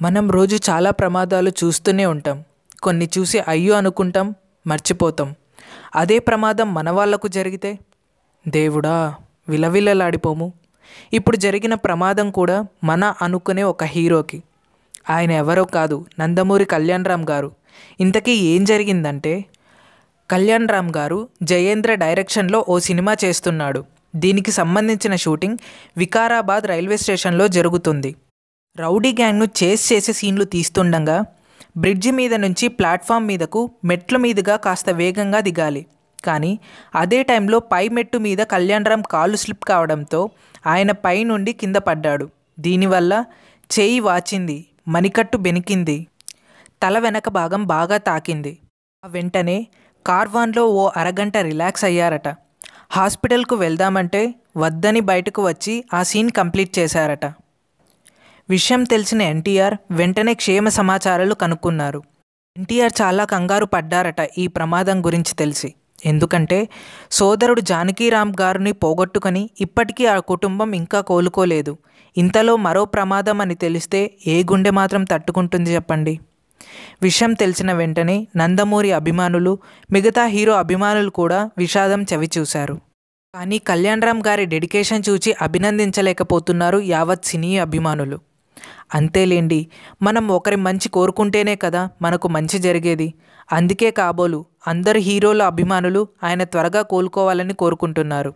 మనం రోజు చాలా ప్రమాదాలు చూస్తూనే ఉంటాం. కొన్ని చూసి అయ్యో అనుకుంటాం మర్చిపోతాం. అదే ప్రమాదం మన వాళ్ళకు జరిగితే? దేవుడా విలవిలలాడిపోము. ఇప్పుడు జరిగిన ప్రమాదం కూడా మన అనుకునే ఒక హీరోకి. ఆయన ఎవరో కాదు నందమూరి కళ్యాణ్ రామ్ గారు. ఇంతకీ ఏం జరిగిందంటే కళ్యాణ్ రామ్ గారు జయేంద్ర డైరెక్షన్లో ఓ సినిమా చేస్తున్నాడు. దీనికి సంబంధించిన షూటింగ్ వికారాబాద్ రైల్వే స్టేషన్లో జరుగుతుంది. రౌడీ గ్యాంగ్ను చేస్ చేసే సీన్లు తీస్తుండగా బ్రిడ్జి మీద నుంచి ప్లాట్ఫామ్ మీదకు మెట్ల మీదుగా కాస్త వేగంగా దిగాలి. కానీ అదే టైంలో పై మెట్టు మీద కళ్యాణరామ్ కాలు స్లిప్ కావడంతో ఆయన పై నుండి కింద పడ్డాడు. దీనివల్ల చేయి వాచింది మణికట్టు బెనికింది. తల వెనక భాగం బాగా తాకింది. ఆ వెంటనే కార్వాన్లో ఓ అరగంట రిలాక్స్ అయ్యారట. హాస్పిటల్కు వెళ్దామంటే వద్దని బయటకు వచ్చి ఆ సీన్ కంప్లీట్ చేశారట. విషయం తెలిసిన ఎన్టీఆర్ వెంటనే క్షేమ సమాచారాలు కనుక్కున్నారు. ఎన్టీఆర్ చాలా కంగారు పడ్డారట ఈ ప్రమాదం గురించి తెలిసి. ఎందుకంటే సోదరుడు జానకీరామ్ గారిని పోగొట్టుకొని ఇప్పటికీ ఆ కుటుంబం ఇంకా కోలుకోలేదు. ఇంతలో మరో ప్రమాదం అని తెలిస్తే ఏ గుండె మాత్రం తట్టుకుంటుంది చెప్పండి. విషయం తెలిసిన వెంటనే నందమూరి అభిమానులు మిగతా హీరో అభిమానులు కూడా విషాదం చవిచూశారు. కానీ కళ్యాణ్ రామ్ గారి డెడికేషన్ చూచి అభినందించలేకపోతున్నారు యావత్ సినీ అభిమానులు. అంతేలేండి మనం ఒకరి మంచి కోరుకుంటేనే కదా మనకు మంచి జరిగేది. అందుకే కాబోలు అందరు హీరోల అభిమానులు ఆయన త్వరగా కోలుకోవాలని కోరుకుంటున్నారు.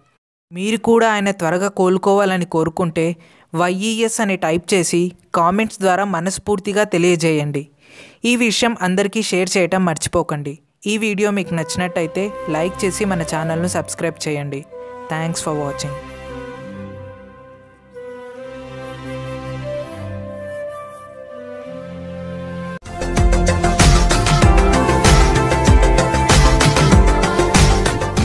మీరు కూడా ఆయన త్వరగా కోలుకోవాలని కోరుకుంటే వైఈఎస్ అని టైప్ చేసి కామెంట్స్ ద్వారా మనస్ఫూర్తిగా తెలియజేయండి. ఈ విషయం అందరికీ షేర్ చేయటం మర్చిపోకండి. ఈ వీడియో మీకు నచ్చినట్టయితే లైక్ చేసి మన ఛానల్ను సబ్స్క్రైబ్ చేయండి. Thanks for watching.